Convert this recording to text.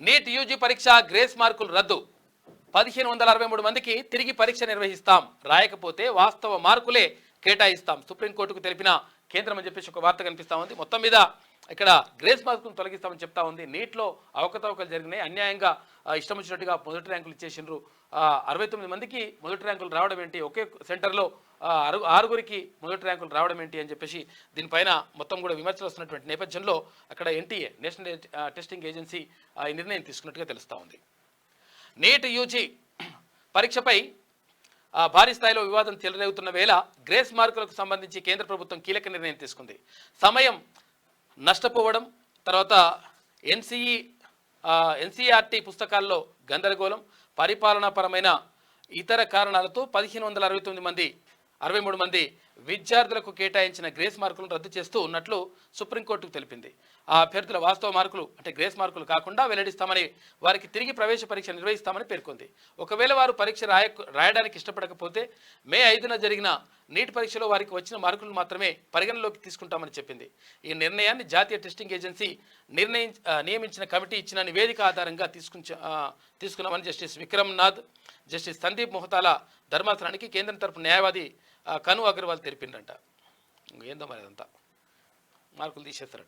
NEET UG పరీక్ష grace మార్కులు రద్దు. పదిహేను వందల అరవై మూడు మందికి తిరిగి పరీక్ష నిర్వహిస్తాం. రాయకపోతే వాస్తవ మార్కులే కేటాయిస్తాం. సుప్రీంకోర్టుకు తెలిపిన కేంద్రం అని చెప్పేసి ఒక వార్త కనిపిస్తా ఉంది. మొత్తం మీద ఇక్కడ గ్రేస్ మార్కులను తొలగిస్తామని చెప్తా ఉంది. నీట్లో అవకతవకలు జరిగినాయి. అన్యాయంగా ఇష్టం వచ్చినట్టుగా మొదటి ర్యాంకులు ఇచ్చేసినారు అరవై తొమ్మిది మందికి మొదటి ర్యాంకులు రావడం ఏంటి? ఒకే సెంటర్లో ఆరు ఆరుగురికి మొదటి ర్యాంకులు రావడం ఏంటి అని చెప్పేసి దీనిపైన మొత్తం కూడా విమర్శలు వస్తున్నటువంటి నేపథ్యంలో అక్కడ ఎన్టీఏ నేషనల్ టెస్టింగ్ ఏజెన్సీ ఆ, ఈ నిర్ణయం తీసుకున్నట్టుగా తెలుస్తూ ఉంది. నీట్ యూజీ పరీక్షపై భారీ స్థాయిలో వివాదం చెలరేగుతున్న వేళ గ్రేస్ మార్కులకు సంబంధించి కేంద్ర ప్రభుత్వం కీలక నిర్ణయం తీసుకుంది. సమయం నష్టపోవడం తర్వాత ఎన్సిఈ ఎన్సీఆర్టీ పుస్తకాల్లో గందరగోళం పరిపాలనాపరమైన ఇతర కారణాలతో పదిహేను వందల అరవై తొమ్మిది మంది అరవై మూడు మంది విద్యార్థులకు కేటాయించిన గ్రేస్ మార్కులను రద్దు చేస్తూ ఉన్నట్లు సుప్రీంకోర్టుకు తెలిపింది. ఆ అభ్యర్థుల వాస్తవ మార్కులు అంటే గ్రేస్ మార్కులు కాకుండా వెల్లడిస్తామని వారికి తిరిగి ప్రవేశ పరీక్ష నిర్వహిస్తామని పేర్కొంది. ఒకవేళ వారు పరీక్ష రాయ రాయడానికి ఇష్టపడకపోతే మే ఐదున జరిగిన నీట్ పరీక్షలో వారికి వచ్చిన మార్కులు మాత్రమే పరిగణలోకి తీసుకుంటామని చెప్పింది. ఈ నిర్ణయాన్ని జాతీయ టెస్టింగ్ ఏజెన్సీ నిర్ణయించ నియమించిన కమిటీ ఇచ్చిన నివేదిక ఆధారంగా తీసుకు తీసుకున్నామని జస్టిస్ విక్రమ్ నాథ్ జస్టిస్ సందీప్ మొహతాల ధర్మాసనానికి కేంద్రం తరపు న్యాయవాది కను అగర్వాల్ తెలిపిండంట ఏందో మరి అదంతా. మార్కులు తీసేస్తారట.